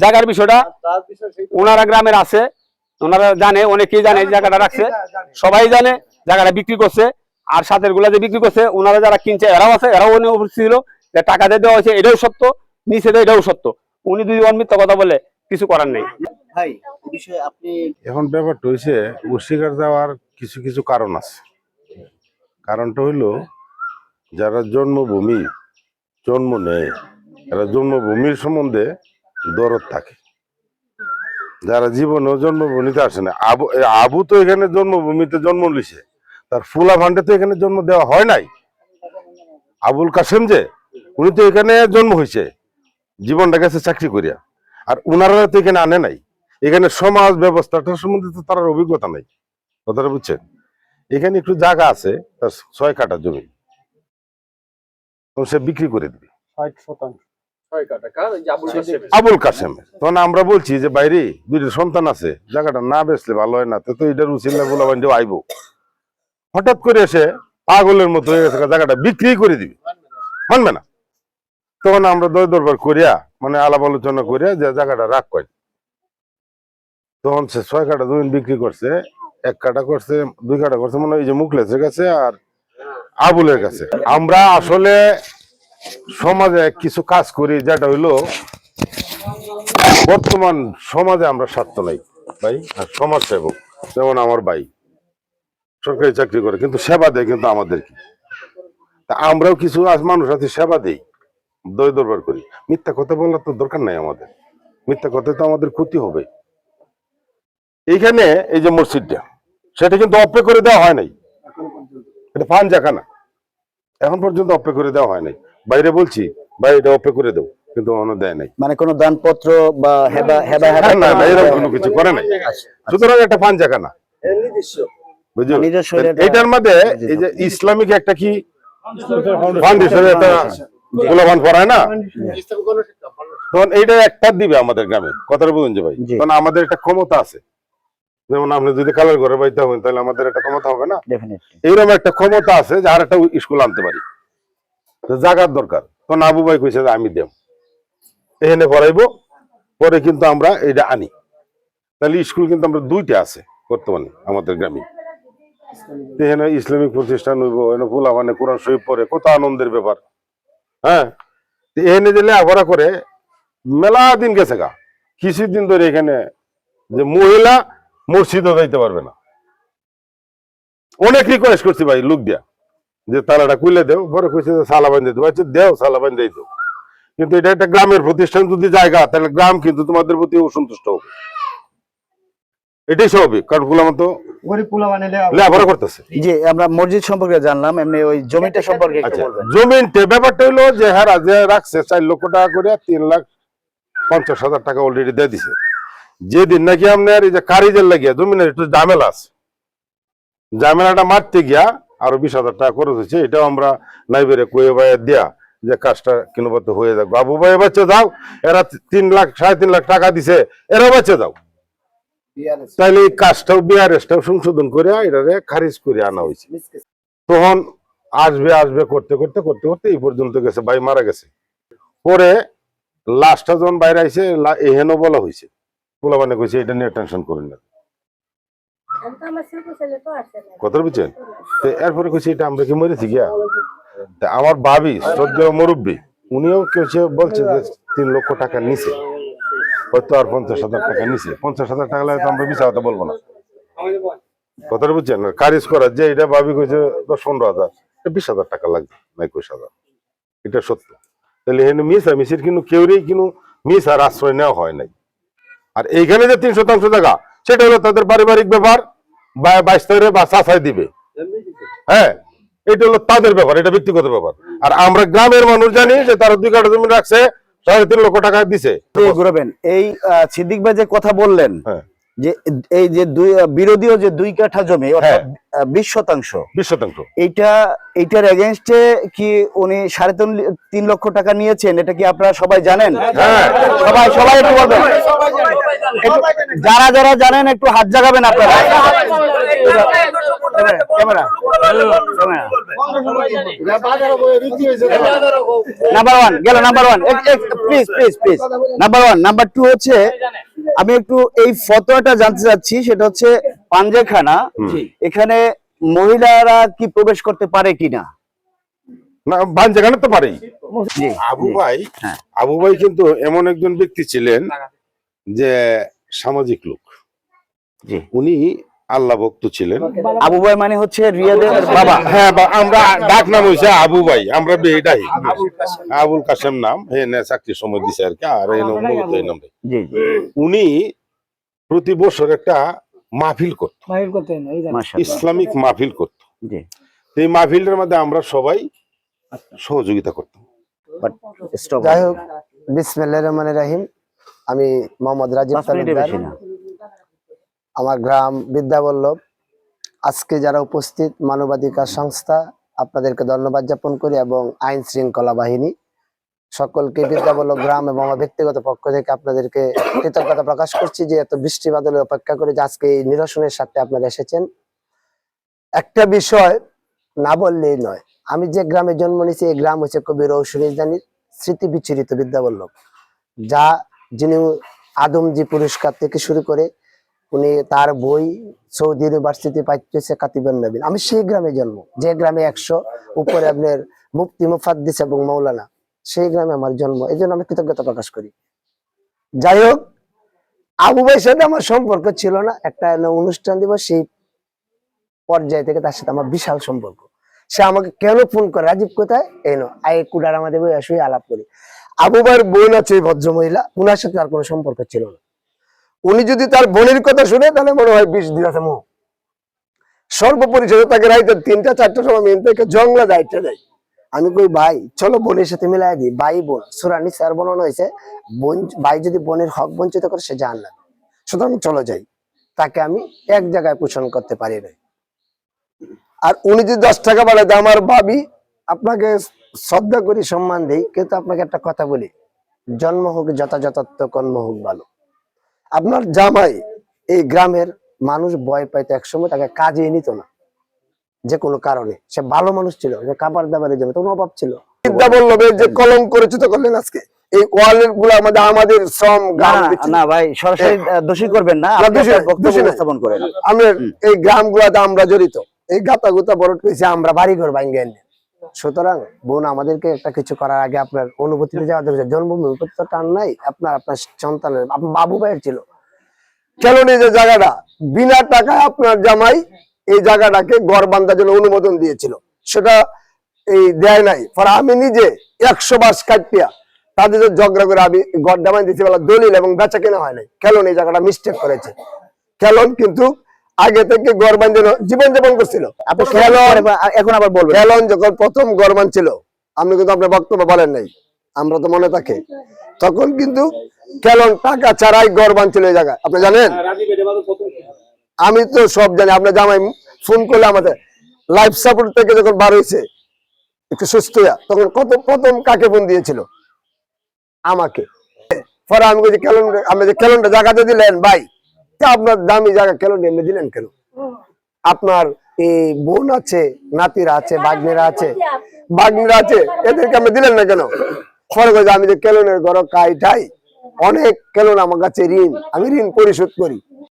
জায়গার বিষয়টা ওনারা গ্রামের আছে ওনারা জানে অনেকেই জানে এই জায়গাটা রাখছে। সবাই জানে জায়গাটা বিক্রি করছে আর সাথেরগুলা যে বিক্রি করছে ওনারা যারা কিনছে এরাও আছে এরাও উনি উপস্থিত ছিল। যে টাকা দিয়ে দেওয়া হয়েছে এটাও সত্য নিচে দেয় এটাও সত্য। উনি দুই মিথ্যা কথা বলে কিছু করার নেই। ভাই এ বিষয়ে আপনি এখন ব্যাপারটা হয়েছে অস্বীকার যাওয়ার কিছু কিছু কারণ আছে। কারণটা হইল যারা জন্মভূমি জন্ম নেয় এরা জন্মভূমির সম্বন্ধে দরদ থাকে। যারা জীবনে জন্মভূমিতে আসে না, আবু আবু তো এখানে জন্মভূমিতে জন্ম লিছে তার ফুলা ভান্ডে তো এখানে জন্ম দেওয়া হয় নাই। আবুল কাসেম যে, উনি তো এখানে জন্ম হয়েছে জীবনটা গেছে চাকরি করিয়া, আর উনারা তো এখানে আনে নাই। এখানে সমাজ ব্যবস্থাটার সম্বন্ধে তো তার অভিজ্ঞতা নেই, কথাটা বুঝছেন? এখানে একটু জায়গা আছে, তার ছয় কাটা জমি সে বিক্রি করে দিবে। আবুল কাসেম তখন আমরা বলছি যে বাইরে দুইটা সন্তান আছে, জায়গাটা না বেচলে ভালো হয় না। তো এটার উচিল্লা বলা বান্ধব আইব। হঠাৎ করে এসে পাগলের মতো হয়ে গেছে, জায়গাটা বিক্রি করে দিবে। মানবে না। তখন আমরা দয় দরবার করিয়া মানে আলাপ আলোচনা করিয়া যে, জায়গাটা রাখ কয় তখন সে ছয় কাটা জমি বিক্রি করছে, এক কাটা করছে, দুই কাটা করছে মানে ওই যে মুখলেসের কাছে আর আবুলের কাছে। আমরা আসলে সমাজে কিছু কাজ করি, যেটা হইল বর্তমান সমাজে আমরা স্বার্থ নাই, ভাই, আর সমাজ সেবক যেমন আমার ভাই, সরকারি চাকরি করে, কিন্তু সেবা দেয় কিন্তু আমাদের কি তা আমরাও কিছু আজ মানুষ আছে, সেবা দেই দই দরবার করি। মিথ্যা কথা বলার তো দরকার নাই আমাদের। মিথ্যা কথা তো আমাদের ক্ষতি হবে। এইখানে এই যে মসজিদটা, সেটা কিন্তু অপে করে দেওয়া হয় নাই। এটা ফান জাকানা এখন পর্যন্ত অপে করে দেওয়া হয় নাই। বাইরে বলছি ভাই এটা অপে করে দেও কিন্তু অন্য দেয় নাই। মানে কোনো দানপত্র বা হেবা হেবা হেবা না, না, এরকম কোনো কিছু করে নাই। সুতরাং একটা ফান জাকানা বুঝছ নিজস্ব এটা- এইটার মধ্যে এই যে ইসলামিক একটা কি? ফাউন্ডেশন একটা গোলাপান পড়ায় না? তখন এইটা একটা দিবে আমাদের গ্রামে। কথাটা বুঝুন যে ভাই। তখন আমাদের একটা ক্ষমতা আছে। যেমন আপনি যদি কালার ঘরে বাইতে হবেন তাহলে আমাদের একটা ক্ষমতা হবে না? এইরকম একটা ক্ষমতা আছে যার একটা স্কুল আনতে পারি। জাগার দরকার। তখন আবু ভাই কইছে যে আমি দেব। এখানে পড়াইবো পরে কিন্তু আমরা এটা আনি। তাহলে স্কুল কিন্তু আমরা দুইটা আছে বর্তমানে আমাদের গ্রামে। এখানে ইসলামিক প্রতিষ্ঠান হইব, এখানে ফুলা মানে কোরআন শরীফ পড়ে, কত আনন্দের ব্যাপার। হ্যাঁ? এখানে যে লেখাপড়া করে, মেলা দিন গেছে গা। কিছুদিন ধরে এখানে যে মহিলা মসজিদও যাইতে পারবে না। অনেক রিকোয়েস্ট করছি ভাই, লোক দিয়া। যে তালাটা খুলে দেও পরে কইছে যে সালা বান্ধে দেবো। আচ্ছা দেও সালা বান্ধে দেও। কিন্তু এটা একটা গ্রামের প্রতিষ্ঠান যদি জায়গা তাহলে গ্রাম কিন্তু তোমাদের প্রতি অসন্তুষ্ট হবে। এটাই স্বাভাবিক কারণ ফুলাম তো লেখাপড়া করতেছে। জি আমরা মসজিদ সম্পর্কে জানলাম এমনি ওই জমিটা সম্পর্কে একটু আচ্ছা ব্যাপারটা হলো যে হ্যাঁ যে রাখছে চার লক্ষ টাকা করে তিন লাখ পঞ্চাশ হাজার টাকা অলরেডি দিয়ে দিছে। যেদিন নাকি আপনার এই যে কারিজের লাগিয়া জমিনের একটু ঝামেলা আছে। ঝামেলাটা মারতে গিয়া আরও বিশ হাজার টাকা খরচ হয়েছে এটাও আমরা নাইবেরে কয়ে বাইরে দেয়া যে কাজটা কিনবতে হয়ে যাক। বাবু ভাই বাচ্চা যাও এরা তিন লাখ সাড়ে তিন লাখ টাকা দিছে এরা বাচ্চা যাও। তাইলে এই কাজটাও বিআরএসটাও সংশোধন করে এটারে খারিজ করে আনা হয়েছে। তখন আসবে আসবে করতে করতে করতে করতে এই পর্যন্ত গেছে ভাই মারা গেছে। পরে লাস্টটা যখন বাইরে আইছে লা- এহেনও বলা হয়েছে। পোলা মানে কইছে এটা নিয়ে টেনশন করেন না। কথা বুঝছেন? তো এরপরে কইছে, এটা আমরা কি মরেছি গিয়া? তা আমার ভাবি শ্রদ্ধা মুরব্বী, উনিও কেছে বলছে যে তিন লক্ষ টাকা নিছে। হয়তো আর পঞ্চাশ হাজার টাকা নিছে। পঞ্চাশ হাজার টাকা লাগে তো আমরা কথা বলব না। কথাটা বুঝছেন? কারিজ করার যে এটা ভাবি কইছে, দশ, পনেরো হাজার বিশ হাজার টাকা লাগবে, না একুশ হাজার। এটা সত্য। তাহলে এখানে মিশা মিশির কিন্তু কেউরই কিন্তু মিস আর আশ্রয় নেওয়া হয় নাই। আর এইখানে যে তিন শতাংশ জায়গা, সেটা হলো তাদের পারিবারিক ব্যাপার বাইশ বা চাষায় দিবে। হ্যাঁ এটা হলো তাদের ব্যাপার এটা ব্যক্তিগত ব্যাপার। আর আমরা গ্রামের মানুষ জানি যে তারা দুই কাঠা জমি রাখছে সাড়ে তিন লক্ষ টাকা দিছে। ঘুরাবেন। এই সিদ্দিক ভাই যে কথা বললেন হ্যাঁ। যে এই যে দুই বিরোধীয় যে দুই কাঠা জমি অর্থাৎ বিশ শতাংশ বিশ শতাংশ এইটা এইটার এগেনস্টে কি উনি সাড়ে তিন তিন লক্ষ টাকা নিয়েছেন এটা কি আপনারা সবাই জানেন হ্যাঁ সবাই সবাই একটু বলবেন যারা যারা জানেন একটু হাত জাগাবেন আপনারা নাম্বার ওয়ান গেল number one please please please number one number two হচ্ছে আমি একটু এই ফতোয়াটা জানতে চাচ্ছি সেটা হচ্ছে পাঞ্জেখানা। এখানে মহিলারা কি প্রবেশ করতে পারে কিনা? না তো পারেই। আবু ভাই হ্যাঁ। আবু ভাই কিন্তু এমন একজন ব্যক্তি ছিলেন যে সামাজিক লোক। উনি আল্লাহ ভক্ত ছিলেন। আবু ভাই মানে হচ্ছে রিয়াদের বাবা। হ্যাঁ আমরা ডাক নাম আবু ভাই আমরা এটাই আবুল কাসেম নাম। হে নে চাকরির সময় দিছে আর কি। আর এই নাম উনি প্রতি বছর একটা মাহফিল করত। ইসলামিক মাহফিল করত। এই মাহফিলের মধ্যে আমরা সবাই সহযোগিতা করতাম। যাই হোক বিসমিল্লাহির রহমানির রহিম। আমি মোহাম্মদ রাজীব তালুকদার। আমার গ্রাম বিদ্যাবল্লভ। আজকে যারা উপস্থিত মানবাধিকার সংস্থা আপনাদেরকে ধন্যবাদ জ্ঞাপন করি এবং আইন শৃঙ্খলা বাহিনী। সকলকে বিদ্যাবল্লভ গ্রাম এবং আমার ব্যক্তিগত পক্ষ থেকে আপনাদেরকে কৃতজ্ঞতা প্রকাশ করছি যে এত বৃষ্টি বাদলে অপেক্ষা করে যে আজকে এই নিরসনের সাথে আপনারা এসেছেন। একটা বিষয় না বললেই নয়, আমি যে গ্রামে জন্ম নিয়েছি, এই গ্রাম হচ্ছে কবি রৌশনীদানির স্মৃতি বিচরিত বিদ্যাবল্লভ যা যিনি আদমজি পুরস্কার থেকে শুরু করে উনি তার বই সৌদি ইউনিভার্সিটি পাইতেছে কাতিবেন নবীন। আমি সেই গ্রামে জন্ম, যে গ্রামে একশো উপরে আপনার মুফতি, মুফাদ্দিস এবং মৌলানা সেই গ্রামে আমার জন্ম। এই জন্য আমি কৃতজ্ঞতা প্রকাশ করি। যাই হোক, আবু ভাইয়ের সাথে আমার সম্পর্ক ছিল না। একটা অনুষ্ঠান দিব সেই পর্যায় থেকে তার সাথে আমার বিশাল সম্পর্ক। সে আমাকে কেন ফোন করে? রাজীব কোথায়? এই নো আই কুডার আমাদের বই আসলে আলাপ করি। আবু ভাইয়ের বোন আছে এই ভদ্র মহিলা উনার সাথে আর কোনো সম্পর্ক ছিল না। উনি যদি তার বোনের কথা শুনে, তাহলে মনে হয় বিষ দিলাতে মুখ। সর্বোপরি সেটা তাকে রাইতে তিনটা, চারটার সময় মেন থেকে জংলা যাইতে যাই আমি কই, ভাই, চলো বোনের সাথে মিলাই দিই। ভাই, বোন। সুরানি স্যার বলানো হয়েছে, বোন, ভাই যদি বোনের হক বঞ্চিত করে, সে জান না সুতরাং চলো যাই। তাকে আমি এক জায়গায় পোষণ করতে পারি না আর উনি যদি দশ টাকা বলে আমার ভাবি আপনাকে শ্রদ্ধা করি, সম্মান দেই, কিন্তু আপনাকে একটা কথা বলি। জন্ম হোক, যথাযথত্ব কর্ম হোক, ভালো। আপনার জামাই এই গ্রামের মানুষ ভয় পাইতো, একসময় তাকে কাজে নিত না। যে কোনো কারণে। সে ভালো মানুষ ছিল যে খাবার দাবারের জন্য তখন অভাব ছিল। বিদ্যা বল্লভের যে কলম করেছে তো করলেন আজকে। এই ওয়ালেরগুলো আমাদের আমাদের শ্রম না, গ্রাম না, না ভাই সরাসরি দোষী করবেন না। না, আপনি দোষী আপনার নয়, বক্তব্য দোষী নয়। উপস্থাপন করেন। আমরা এই গ্রাম গুলাতে আমরা জড়িত। এই গাতা গুতা বড় পেয়েছি আমরা বাড়ি ঘর ভাঙ্গে সুতরাং বোন আমাদেরকে একটা কিছু করার আগে আপনার অনুভূতিতে যাওয়া দরকার। জন্মভূমি তো টান নাই আপনার আপনার সন্তানের আপনার বাবু ভাইয়ের ছিল। কেন এই যে জায়গাটা? বিনা টাকায় আপনার জামাই এই জায়গাটাকে গড় বান্ধার জন্য অনুমোদন দিয়েছিল। সেটা এই দেয় নাই। পরে আমি নিজে একশো বাস কাটিয়া তাদের ঝগড়া করে আমি গড় ডামাই দিয়েছি বলা দলিল এবং বেচা কেনা হয় নাই। কেন এই জায়গাটা মিস্টেক করেছে? খেলন কিন্তু আগে থেকে গড় বান্ধব জীবন যাপন করছিল। এখন আবার বলবেন? খেলন যখন প্রথম গরমান ছিল আপনি কিন্তু আপনার বক্তব্য বলেন নাই। আমরা তো মনে থাকে। তখন কিন্তু খেলন টাকা ছাড়াই গরবান ছিল এই জায়গায়। আপনি জানেন? আমি তো সব জানি, আপনার জামাই ফোন করলে আমাদের লাইফ সাপোর্ট থেকে যখন বার হয়েছে, একটু সুস্থ তখন কত, প্রথম কাকে ফোন দিয়েছিল? আমাকে। পরে আমি বলছি খেলন আপনি যে খেলনটা জায়গাতে দিলেন ভাই আপনার দামি জায়গা খেলন এমনি দিলেন কেন? আপনার এই বোন আছে, নাতিরা আছে বাগ্নেরা আছে। বাগ্নেরা আছে, এদেরকে আপনি দিলেন না কেন? পরে আমি যে কেলনের ঘর কাইটাই, অনেক কেলন আমার কাছে ঋণ, আমি ঋণ পরিশোধ করি।